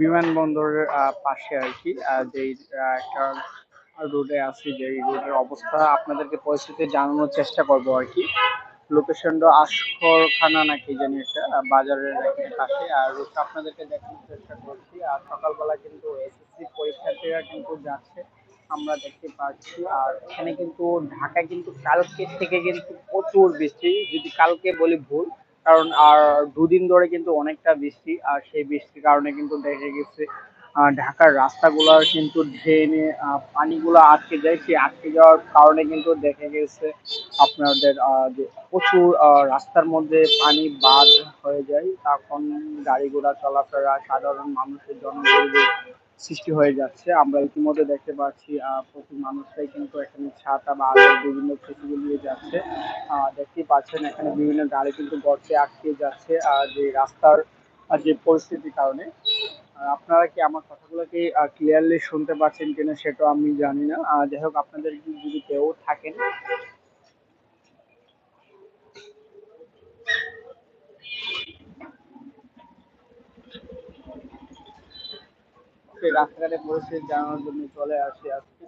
বিমানবন্দরের পাশে আর কি যেই একটা রোডে আছি যে রোডের অবস্থা আপনাদেরকে পরিস্থিতি জানানোর চেষ্টা করব আর কি। লোকেশনটা আশকর খানা নাকি জানি একটা বাজারের পাশে। আর রোডটা আপনাদেরকে দেখানোর চেষ্টা করছি আর সকালবেলা কিন্তু এসএসসি পরীক্ষার্থীরা কিন্তু যাচ্ছে, আমরা দেখতে পাচ্ছি। আর এখানে কিন্তু ঢাকায় কিন্তু কালকের থেকে কিন্তু প্রচুর বৃষ্টি, যদি কালকে বলি ভুল কারণ আর দুদিন ধরে কিন্তু অনেকটা বৃষ্টি, আর সেই বৃষ্টির কারণে কিন্তু দেখে গেছে ঢাকার রাস্তাগুলোর কিন্তু ড্রেনে পানিগুলো আটকে যায়। সেই আটকে যাওয়ার কারণে কিন্তু দেখে গেছে আপনাদের প্রচুর রাস্তার মধ্যে পানি বাদ হয়ে যায়। তখন গাড়ি ঘোড়া চলাফেরা, সাধারণ মানুষের জনগণের সৃষ্টি হয়ে যাচ্ছে। আমরা ইতিমধ্যে দেখতে পাচ্ছি প্রতি মানুষটাই কিন্তু এখানে ছাতা বা আরও বিভিন্ন কিছু নিয়ে যাচ্ছে। দেখতেই পাচ্ছেন এখানে বিভিন্ন গাড়ি কিন্তু গর্তে আটকে যাচ্ছে আর যে রাস্তার যে পরিস্থিতির কারণে। আপনারা কি আমার কথাগুলো কি ক্লিয়ারলি শুনতে পাচ্ছেন কিনা সেটা আমি জানি না। যাই হোক, আপনাদের যদি কেউ থাকেন সেই রাস্তাঘাটে পরিস্থিতি জানানোর জন্য চলে আসি আজকে।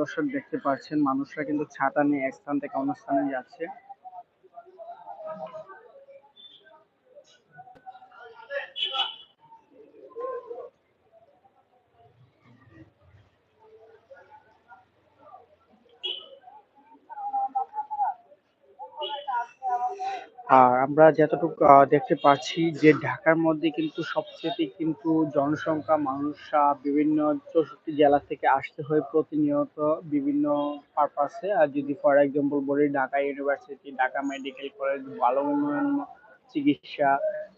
দর্শক, দেখতে পাচ্ছেন মানুষরা কিন্তু ছাতা নিয়ে এক স্থান থেকে অন্য স্থানে যাচ্ছে। আর আমরা যতটুকু দেখতে পাচ্ছি যে ঢাকার মধ্যে কিন্তু সবচেয়ে কিন্তু জনসংখ্যা মানুষ বিভিন্ন চৌষট্টি জেলা থেকে আসতে হয় প্রতিনিয়ত বিভিন্ন পারপাসে আর যদি ফর এক্সাম্পল বলি Dhaka university Dhaka medical college ভালো উন্নয়ন চিকিৎসা,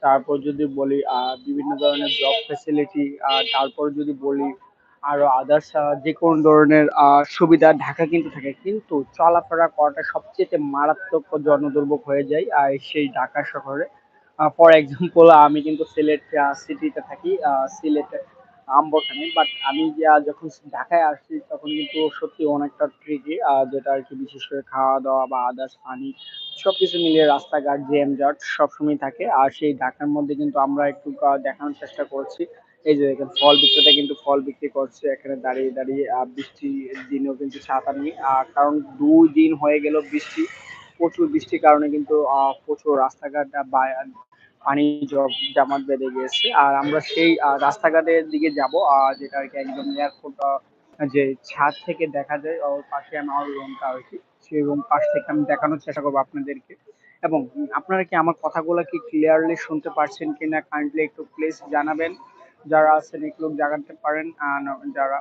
তারপর যদি বলি বিভিন্ন ধরনের জব ফেসিলিটি আর তারপর যদি বলি আরও আদার্স যে কোনো ধরনের সুবিধা ঢাকা কিন্তু থাকে। কিন্তু চলাফেরা করাটা সবচেয়ে মারাত্মক জনদুর্ভোগ হয়ে যায় আর সেই ঢাকা শহরে। ফর এক্সাম্পল আমি কিন্তু সিলেট সিটিতে থাকি সিলেটে, আম্বরখানে। বাট আমি যখন ঢাকায় আসছি তখন কিন্তু সত্যি অনেকটা ট্রিকি যেটা আর কি বিশেষ করে খাওয়া দাওয়া বা আদার্স পানি, সবকিছু মিলিয়ে রাস্তাঘাট জ্যাম জট সবসময় থাকে। আর সেই ঢাকার মধ্যে কিন্তু আমরা একটু দেখানোর চেষ্টা করছি। এই যে দেখেন, ফল বিক্রেতা কিন্তু ফল বিক্রি করছে, এখানে দাঁড়িয়ে দাঁড়িয়ে বৃষ্টির দিনেও কিন্তু ছাতা নিয়ে আর কারণ দুই দিন হয়ে গেল বৃষ্টি, প্রচুর বৃষ্টির কারণে কিন্তু প্রচুর রাস্তাঘাট পানি জ- জমাট বেঁধে গিয়েছে। আর আমরা সেই রাস্তাঘাটের দিকে যাব যেটা আর কি একদম এয়ারপোর্ট যে ছাদ থেকে দেখা যায়, ওর পাশে আমার রুমটা আর কি সেই রুম পাশ থেকে আমি দেখানোর চেষ্টা করব আপনাদেরকে। এবং আপনারা কি আমার কথাগুলো কি ক্লিয়ারলি শুনতে পারছেন কিনা কাইন্ডলি একটু প্লিজ জানাবেন। যারা আছেন একটু জাগাতে পারেন যারা,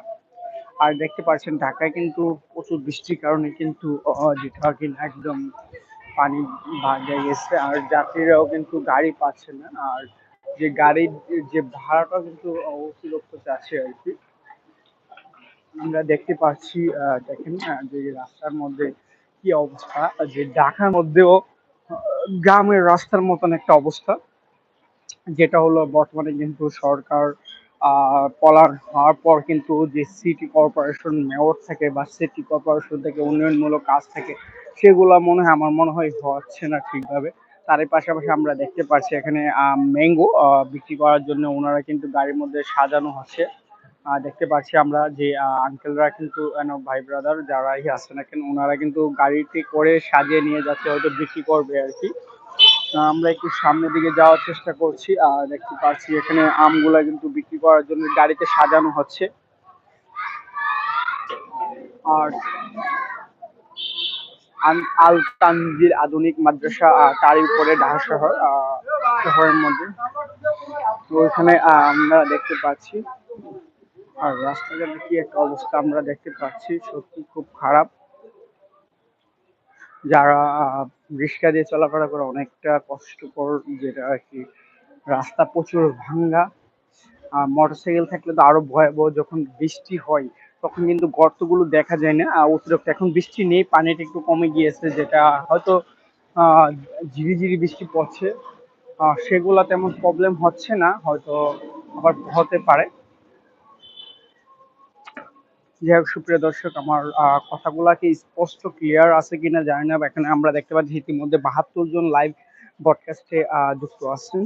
আর দেখতে পাচ্ছেন ঢাকায় কিন্তু প্রচুর বৃষ্টির কারণে কিন্তু যেটা একদম পানি ভাগে গেছে, আর যাত্রীরাও কিন্তু গাড়ি পাচ্ছে না, আর যে গাড়ির যে ভাড়াটা কিন্তু অতিরিক্ত যাচ্ছে আর কি। আমরা দেখতে পাচ্ছি দেখেন যে রাস্তার মধ্যে কি অবস্থা যে ঢাকার মধ্যেও গ্রামের রাস্তার মতন একটা অবস্থা। যেটা হলো বর্তমানে কিন্তু সরকার পলার হওয়ার পর কিন্তু যে সিটি কর্পোরেশন মেয়র থেকে বা সিটি কর্পোরেশন থেকে উন্নয়নমূলক কাজ থাকে, সেগুলো মনে হয়, আমার মনে হয় হচ্ছে না ঠিকভাবে। তারই পাশাপাশি আমরা দেখতে পাচ্ছি এখানে ম্যাঙ্গো বিক্রি করার জন্য ওনারা কিন্তু গাড়ির মধ্যে সাজানো হচ্ছে। দেখতে পাচ্ছি আমরা যে আঙ্কেলরা কিন্তু ভাই ব্রাদার যারাই আছে না কেন, ওনারা কিন্তু গাড়িতে করে সাজিয়ে নিয়ে যাচ্ছে, হয়তো বিক্রি করবে আর কি। আমরা একটু সামনের দিকে যাওয়ার চেষ্টা করছি, আর দেখতে পাচ্ছি এখানে আমগুলা কিন্তু বিক্রি করার জন্য গাড়িতে সাজানো হচ্ছে। আর আল তানজির আধুনিক মাদ্রাসা তারই উপরে ঢাকা শহর শহরের মধ্যে। ওইখানে আমরা দেখতে পাচ্ছি, আর রাস্তাঘাটের কি একটা অবস্থা আমরা দেখতে পাচ্ছি, সত্যি খুব খারাপ। যারা রিক্সা দিয়ে চলাফেরা করে অনেকটা কষ্টকর, যেটা আর কি, রাস্তা প্রচুর ভাঙ্গা। আর মোটরসাইকেল থাকলে তো আরও ভয়াবহ, যখন বৃষ্টি হয়, তখন কিন্তু গর্তগুলো দেখা যায় না। অতিরিক্ত এখন বৃষ্টি নেই, পানিটা একটু কমে গিয়েছে, যেটা হয়তো ঝিরিঝিরি বৃষ্টি পড়ছে। সেগুলা তেমন প্রবলেম হচ্ছে না, হয়তো আবার হতে পারে। যাই হোক, সুপ্রিয় দর্শক, আমার কথাগুলা কি স্পষ্ট ক্লিয়ার আছে কিনা জানি না এখানে আমরা দেখতে পাচ্ছি ইতিমধ্যে বাহাত্তর জন লাইভ ব্রডকাস্টে যুক্ত আছেন।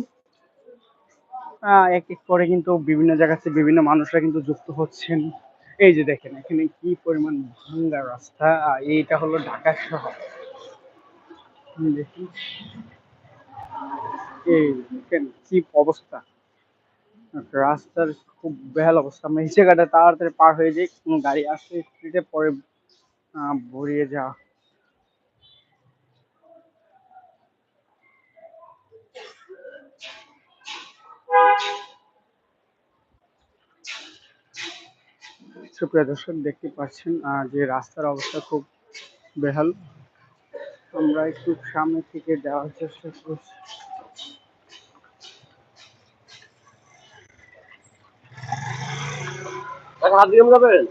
এক এক করে কিন্তু বিভিন্ন জায়গা থেকে বিভিন্ন মানুষরা কিন্তু যুক্ত হচ্ছেন। এই যে দেখেন, এখানে কি পরিমাণ ভাঙ্গা রাস্তা। এইটা হলো ঢাকা শহর। দেখি এই দেখেন কি অবস্থা। রাস্তার খুব বেহাল অবস্থা। আমরা এই জায়গাটা তাড়াতাড়ি পার হয়ে যাই, কোনো গাড়ি আসলে স্পিডে পরে ভরিয়ে যাওয়া। সুপ্রিয় দর্শক, দেখতে পাচ্ছেন যে রাস্তার অবস্থা খুব বেহাল। আমরা একটু সামনে থেকে যাওয়ার চেষ্টা করছি। হাত যাবেন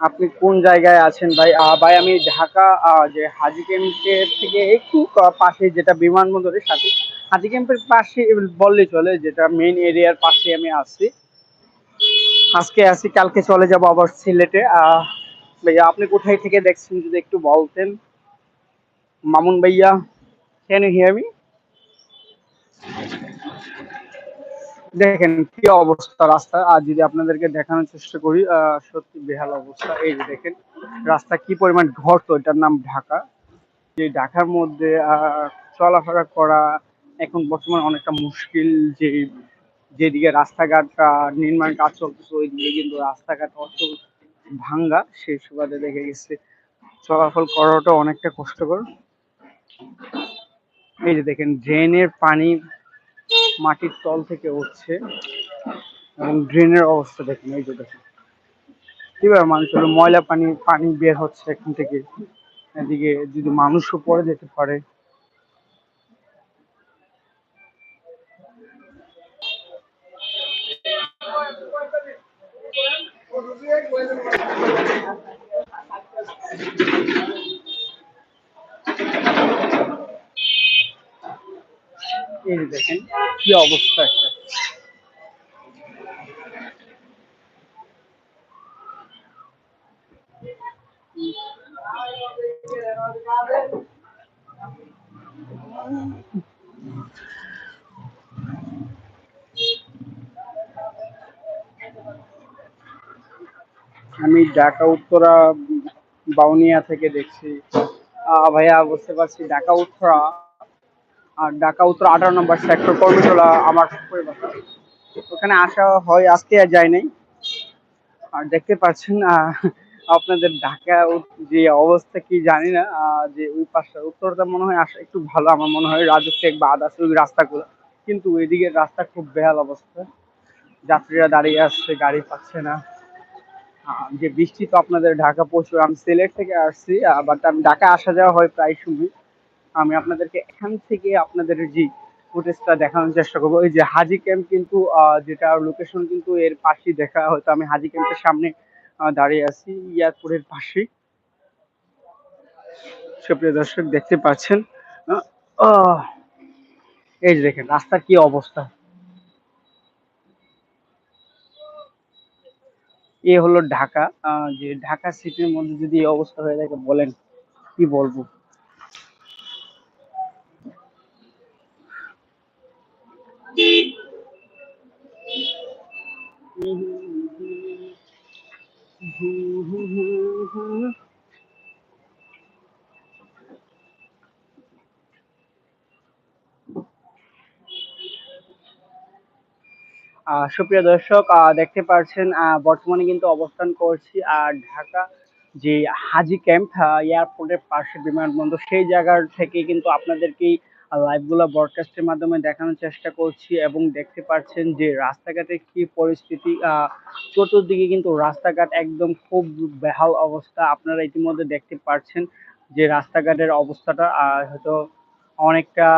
আপনি কোন জায়গায় আছেন ভাই? ভাই, আমি ঢাকা যে হাজি ক্যাম্পের থেকে একটু পাশে যেটা বিমানবন্দরের সাথে হাজি ক্যাম্পের পাশে বললেই চলে, যেটা মেইন এরিয়ার পাশে আমি আছি। আজকে আছি, কালকে চলে যাব আবার সিলেটে। ভাইয়া, আপনি কোথায় থেকে দেখছেন যদি একটু বলতেন? মামুন ভাইয়া ক্যান ইউ হিয়ার মি দেখেন, কি অবস্থা রাস্তা। আর যদি আপনাদেরকে দেখানোর চেষ্টা করি সত্যি বেহাল অবস্থা। এই যে দেখেন, রাস্তা কি পরিমাণ ঘর তো, এটার নাম ঢাকা। যে ঢাকার মধ্যে চলাফেরা করা এখন বর্তমানে অনেকটা মুশকিল যে, যেদিকে রাস্তাঘাট নির্মাণ কাজ চলতেছে ওই দিকে কিন্তু রাস্তাঘাট অত ভাঙ্গা সেই সুবাদে দেখে গেছে চলাফল করাটা অনেকটা কষ্টকর। এই যে দেখেন, ড্রেনের পানি মাটির তল থেকে উঠছে এবং ড্রেনের অবস্থা দেখেন, এই যে দেখেন। কীভাবে মানুষ ময়লা পানি পানি বের হচ্ছে এখান থেকে। এদিকে যদি মানুষও পড়ে যেতে পারে এই যে দেখেন কি অবস্থা একটা? আমি ঢাকা উত্তরা বাউনিয়া থেকে দেখছি। আহ, ভাইয়া বুঝতে পারছি। ঢাকা উত্তরা আর ঢাকা উত্তর আঠারো নম্বর সেক্টর কর্মীটোলা আমার পরিবার। ওখানে আসা হয়, আজকে আর যায় নাই। আর দেখতে পাচ্ছেন আপনাদের ঢাকা যে অবস্থা কি জানি না যে ওই পাশটা উত্তরটা মনে হয় আসা, একটু ভালো আমার মনে হয় রাজুক বা আদার্স ওই রাস্তাগুলো। কিন্তু ওইদিকে রাস্তা খুব বেহাল অবস্থা। যাত্রীরা দাঁড়িয়ে আসছে গাড়ি পাচ্ছে না। যে বৃষ্টি তো আপনাদের ঢাকা প্রচুর আমি সিলেট থেকে আসছি বাট আমি ঢাকা আসা যাওয়া হয় প্রায় সময়। আমি আপনাদেরকে এখান থেকে আপনাদের যে ফুটেজটা দেখানোর চেষ্টা করব। ওই যে হাজি ক্যাম্প কিন্তু যেটা লোকেশন কিন্তু এর পাশেই দেখা হয়তো আমি হাজি ক্যাম্পের সামনে দাঁড়িয়ে আছি এয়ারপোর্টের পাশে সুপ্রিয় দর্শক, দেখতে পাচ্ছেন? এই যে দেখেন, রাস্তার কি অবস্থা? এ হলো ঢাকা। যে ঢাকা সিটির মধ্যে যদি এই অবস্থা হয়ে থাকে, বলেন, কি বলব? সুপ্রিয় দর্শক দেখতে পাচ্ছেন বর্তমানে কিন্তু অবস্থান করছি আর ঢাকা যে হাজি ক্যাম্প এয়ারপোর্টের পাশে বিমানবন্দর। সেই জায়গার থেকে কিন্তু আপনাদেরকে লাইভগুলো ব্রডকাস্টের মাধ্যমে দেখানোর চেষ্টা করছি এবং দেখতে পাচ্ছেন যে রাস্তাঘাটের কি পরিস্থিতি চতুর্দিকে কিন্তু রাস্তাঘাট একদম খুব বেহাল অবস্থা। আপনারা ইতিমধ্যে দেখতে পাচ্ছেন যে রাস্তাঘাটের অবস্থাটা হয়তো অনেকটা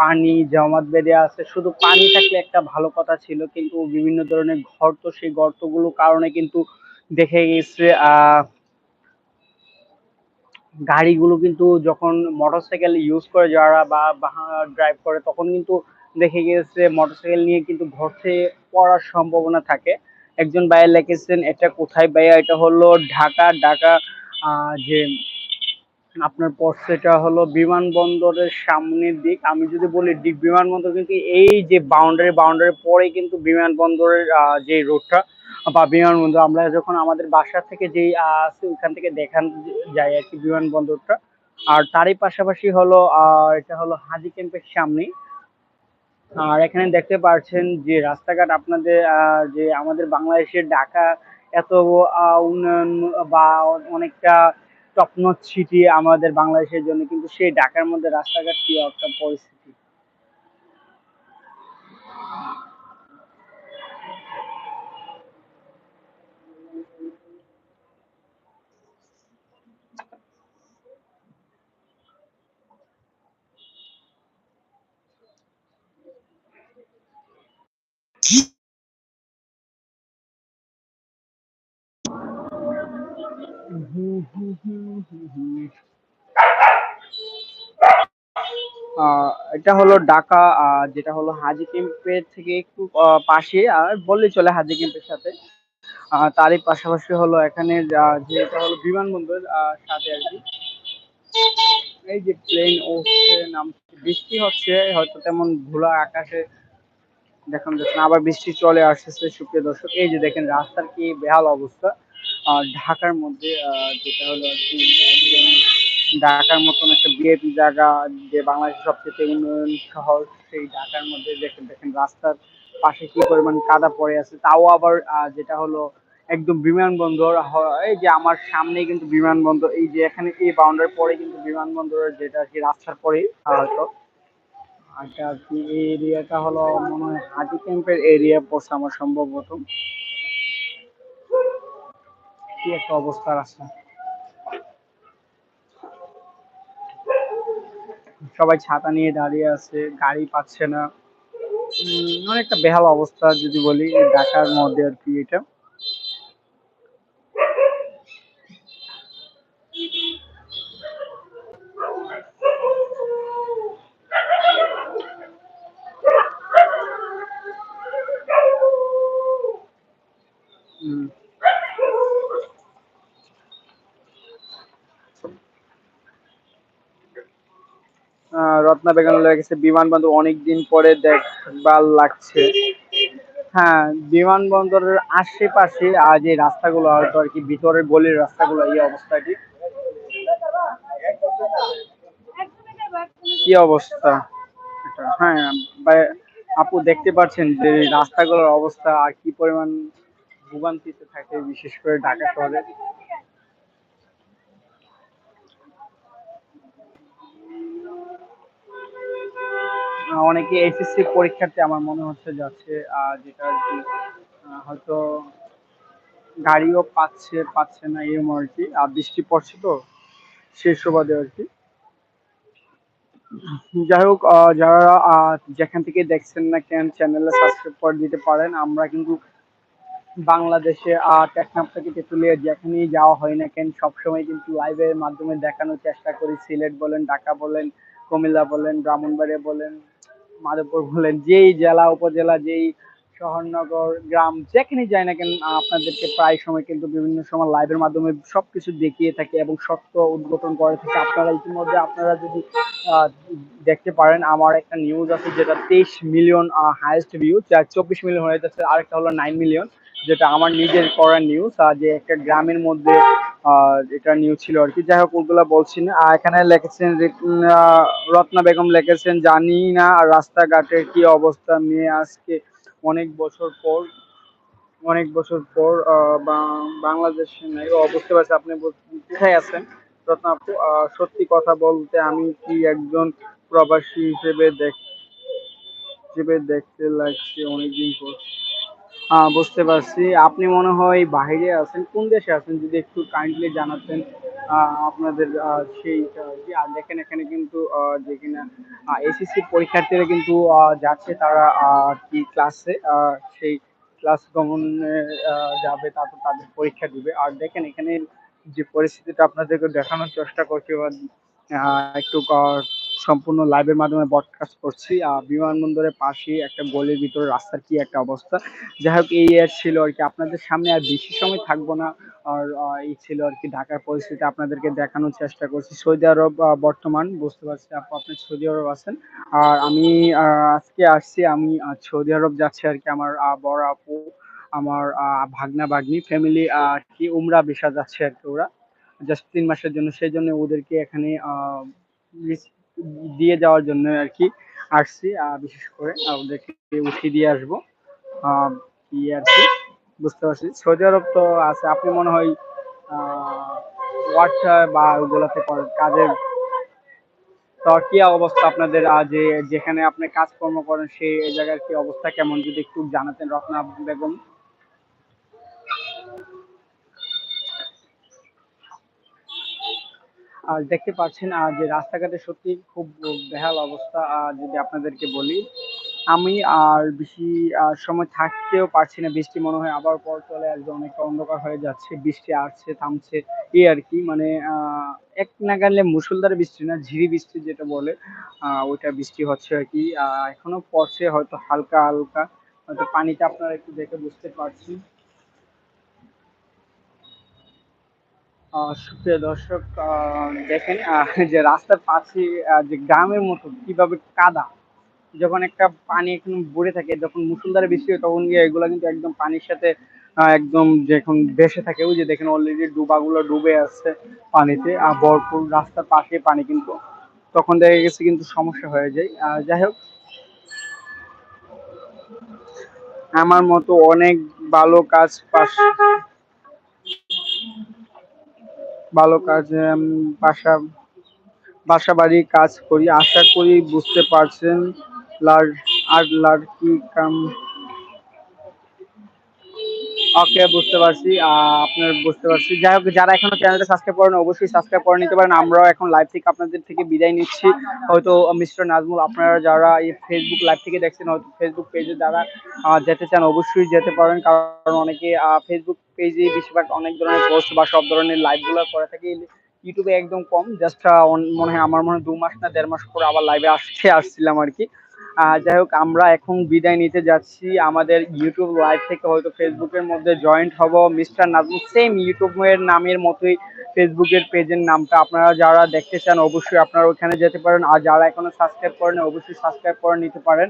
পানি জমাট বেঁধে আছে। শুধু পানি থাকলে একটা ভালো কথা ছিল কিন্তু বিভিন্ন ধরনের গর্ত সেই গর্তগুলোর কারণে কিন্তু দেখে গেছে গাড়িগুলো কিন্তু যখন মোটরসাইকেল ইউজ করে যারা বা ড্রাইভ করে তখন কিন্তু দেখে গেছে মোটরসাইকেল নিয়ে কিন্তু ঘটে পড়ার সম্ভাবনা থাকে। একজন ভাইয়া লিখেছেন এটা কোথায় ভাইয়া? এটা হলো ঢাকা ঢাকা আহ, যে আপনার পড়ছে এটা হলো বিমানবন্দরের সামনের দিক। আমি যদি বলি দিক বিমানবন্দর কিন্তু এই যে বাউন্ডারি বাউন্ডারি পরে কিন্তু বিমানবন্দরের যে রোডটা বা বিমানবন্দর, আমরা যখন আমাদের বাসা থেকে যেই আছে ওখান থেকে দেখান যায় আর কি বিমানবন্দরটা। আর তারই পাশাপাশি হলো এটা হলো হাজি ক্যাম্পের সামনে। আর এখানে দেখতে পাচ্ছেন যে রাস্তাঘাট আপনাদের যে আমাদের বাংলাদেশের ঢাকা এত উন্নয়ন বা অনেকটা টপ ছিটিয়ে সিটি আমাদের বাংলাদেশের জন্য কিন্তু সেই ঢাকার মধ্যে রাস্তাঘাট কি একটা পরিস্থিতি। এটা হলো ঢাকা যেটা হলো হাজি ক্যাম্পের থেকে একটু পাশে আর বললেই চলে হাজি ক্যাম্পের সাথে। তারই পাশাপাশি হলো এখানে আহ, যে এটা হলো বিমানবন্দর সাথে আর কি। এই যে প্লেন উঠছে নামছে বৃষ্টি হচ্ছে হয়তো তেমন ধুলা আকাশে দেখানো যাচ্ছে না আবার বৃষ্টি চলে আসতেছে সুপ্রিয় দর্শক। এই যে দেখেন রাস্তার কি বেহাল অবস্থা। ঢাকার মধ্যে যেটা হলো ঢাকার মতন একটা বিএপি জায়গা, যে বাংলাদেশের সবচেয়ে উন্নয়ন শহর, সেই ঢাকার মধ্যে দেখেন দেখেন রাস্তার পাশে কি পরিমাণ কাদা পড়ে আছে, তাও আবার যেটা হলো একদম বিমানবন্দর এই যে আমার সামনেই কিন্তু বিমানবন্দর, এই যে এখানে এই বাউন্ডারি পরে কিন্তু বিমানবন্দরের যেটা আর কি রাস্তার পরেই হয়তো আর কি এই এরিয়াটা হলো মনে হয় হাজি ক্যাম্পের এরিয়া পড়ছে আমার সম্ভবত। কি একটা অবস্থা রাস্তা? সবাই ছাতা নিয়ে দাঁড়িয়ে আছে, গাড়ি পাচ্ছে না। অনেকটা বেহাল অবস্থা যদি বলি, ঢাকার মধ্যে আর কি এটা। রত্না বেগম লেগেছে বিমানবন্দর অনেকদিন পরে দেখবার লাগছে। হ্যাঁ বিমানবন্দরের আশেপাশে আর যে রাস্তাগুলো হয়তো আর কি, ভিতরের গলির রাস্তাগুলো, এই অবস্থাটি। কি অবস্থা? হ্যাঁ আপু দেখতে পাচ্ছেন যে রাস্তাগুলোর অবস্থা আর কি পরিমাণ ভোগান্তিতে থাকে, বিশেষ করে ঢাকা শহরে। অনেকে এসএসসি পরীক্ষার্থী আমার মনে হচ্ছে যাচ্ছে যেটা আর কি হয়তো গাড়িও পাচ্ছে পাচ্ছে না এরকম আর কি আর বৃষ্টি পড়ছে তো, সেই সুবাদে আর কি। যাই হোক যারা যেখান থেকে দেখছেন না কেন চ্যানেলে সাবস্ক্রাইব করে দিতে পারেন, আমরা কিন্তু বাংলাদেশে টেকনাফ থেকে তেঁতুলিয়া যেখানেই যাওয়া হয় না কেন, সবসময় কিন্তু লাইভের মাধ্যমে দেখানোর চেষ্টা করি। সিলেট বলেন, ঢাকা বলেন, কুমিল্লা বলেন, ব্রাহ্মণবাড়িয়া বলেন মাধবপুর বললেন, যেই জেলা, উপজেলা, যেই শহরনগর, গ্রাম, যেখানেই যাই না কেন, আপনাদেরকে প্রায় সময় কিন্তু বিভিন্ন সময় লাইভের মাধ্যমে সবকিছু দেখিয়ে থাকি এবং সত্য উদ্ঘাটন করে থাকি। আপনারা ইতিমধ্যে, আপনারা যদি দেখতে পারেন, আমার একটা নিউজ আছে যেটা তেইশ মিলিয়ন হাইয়েস্ট ভিউ চব্বিশ মিলিয়ন হয়ে যাচ্ছে। আরেকটা হলো নাইন মিলিয়ন যেটা আমার নিজের করা নিউজ যে একটা গ্রামের মধ্যে এটা নিউজ ছিল আর কি। যাই হোক ওগুলা বলছি না। আর এখানে লিখেছেন রত্না বেগম লেখেছেন, জানি না রাস্তাঘাটের কি অবস্থা। মেয়ে আজকে অনেক বছর পর, অনেক বছর পর বাংলাদেশে নাই। বুঝতে পারছি আপনি কোথায় আছেন? রত্না আপু সত্যি কথা বলতে আমি কি একজন প্রবাসী হিসেবে দেখ, হিসেবে দেখতে লাগছে অনেকদিন পর। বুঝতে পারছি। আপনি মনে হয় বাইরে আছেন, কোন দেশে আছেন? যদি একটু কাইন্ডলি জানাতেন আপনাদের সেই দেখেন এখানে কিন্তু যে কিনা এসএসসি পরীক্ষার্থীরা কিন্তু যাচ্ছে, তারা কি ক্লাসে সেই ক্লাস গমনে যাবে, তারপর তাদের পরীক্ষা দিবে। আর দেখেন এখানে যে পরিস্থিতিটা আপনাদেরকে দেখানোর চেষ্টা করছি বা একটু সম্পূর্ণ লাইভের মাধ্যমে ব্রডকাস্ট করছি। বিমানবন্দরের পাশে একটা গলির ভিতরে রাস্তার কি একটা অবস্থা। যাই হোক, এই আর ছিল আর কি। আপনাদের সামনে আর বেশি সময় থাকব না। আর এই ছিল আর কি ঢাকার পরিস্থিতি। আপনাদেরকে দেখানোর চেষ্টা করছি। সৌদি আরব বর্তমান, বুঝতে পারছি আপু, আপনি সৌদি আরব আছেন। আর আমি আজকে আসছি, আমি সৌদি আরব যাচ্ছি আর কি আমার বড় আপু, আমার ভাগনা ভাগ্নি। ফ্যামিলি আর কি, উমরা ভিসা যাচ্ছে আর কি ওরা। জাস্ট তিন মাসের জন্য, সেই জন্য ওদেরকে এখানে দিয়ে যাওয়ার জন্য আর কি আসছি। বিশেষ করে ওদেরকে উঠিয়ে দিয়ে আসব। আর কি, বুঝতে পারছি। সৌদি আরব তো আছে, আপনি মনে হয় ওয়ার্ক বা ওগুলাতে করেন, কাজের তো কি অবস্থা আপনাদের? যে, যেখানে আপনি কাজকর্ম করেন সেই জায়গার কি অবস্থা কেমন? যদি একটু জানাতেন, রত্না বেগম। আর দেখতে পাচ্ছেন আর যে রাস্তাঘাটে সত্যি খুব বেহাল অবস্থা আহ, যদি আপনাদেরকে বলি। আমি আর বেশি সময় থাকতেও পারছি না। বৃষ্টি মনে হয় আবার পর চলে আসবে অনেকটা অন্ধকার হয়ে যাচ্ছে বৃষ্টি আসছে থামছে এই আর কি। মানে এক নাগালে মুষলধারে বৃষ্টি না ঝিরি বৃষ্টি যেটা বলে ওইটা বৃষ্টি হচ্ছে আর কি। এখনও পড়ছে হয়তো হালকা হালকা। হয়তো পানিটা আপনারা একটু দেখে বুঝতে পারছি সুপ্রিয় দর্শক দেখেন যে রাস্তার পাশে যে গ্রামের মতো কীভাবে কাদা, যখন একটা পানি এখন ভরে থাকে, যখন মুষলধারে বৃষ্টি হয়, তখন গিয়ে এগুলো কিন্তু একদম পানির সাথে একদম যখন ভেসে থাকে। ওই যে দেখেন অলরেডি ডুবাগুলো ডুবে আছে পানিতে, আর ভরপুর রাস্তার পাশে পানি কিন্তু তখন দেখা গেছে কিন্তু সমস্যা হয়ে যায়। যাই হোক, আমার মতো অনেক ভালো কাজ পাশ ভালো কাজ বাসা বাসা বাড়ির কাজ করি। আশা করি বুঝতে পারছেন লার, আর লাড়কি কাম। ওকে, বুঝতে পারছি। আপনার বুঝতে পারছি। যাই হোক, যারা এখনও চ্যানেলটা সাবস্ক্রাইব করেন অবশ্যই সাবস্ক্রাইব করে নিতে পারেন। আমরাও এখন লাইভ থেকে আপনাদের থেকে বিদায় নিচ্ছি। হয়তো মিস্টার নাজমুল, আপনারা যারা এই ফেসবুক লাইভ থেকে দেখছেন, হয়তো ফেসবুক পেজে যারা যেতে চান, অবশ্যই যেতে পারেন। কারণ অনেকে ফেসবুক পেজে বেশিরভাগ অনেক ধরনের পোস্ট বা সব ধরনের লাইভগুলো করে থাকে। ইউটিউবে একদম কম জাস্ট মনে হয় আমার মনে হয় দু মাস না দেড় মাস পর আবার লাইভে আসছে আসছিলাম আর কি। যাই হোক, আমরা এখন বিদায় নিতে যাচ্ছি। আমাদের ইউটিউব লাইভ থেকে হয়তো ফেসবুকের মধ্যে জয়েন্ট হব। মিস্টার নাজমুল সেম ইউটিউবের নামের মতোই ফেসবুকের পেজের নামটা আপনারা যারা দেখতে চান, অবশ্যই আপনারা ওখানে যেতে পারেন। আর যারা এখনও সাবস্ক্রাইব করেন অবশ্যই সাবস্ক্রাইব করে নিতে পারেন।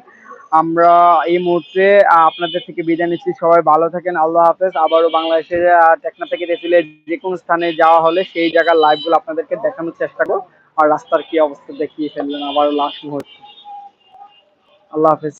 আমরা এই মুহূর্তে আপনাদের থেকে বিদায় নিচ্ছি। সবাই ভালো থাকেন, আল্লাহ হাফেজ। আবারও বাংলাদেশের টেকনা থেকে দেখলে যে কোনো স্থানে যাওয়া হলে সেই জায়গার লাইভগুলো আপনাদেরকে দেখানোর চেষ্টা করব। আর রাস্তার কি অবস্থা দেখিয়ে ফেললেন আবারও লাস্ট মুহূর্তে। আল্লাহ হাফেজ।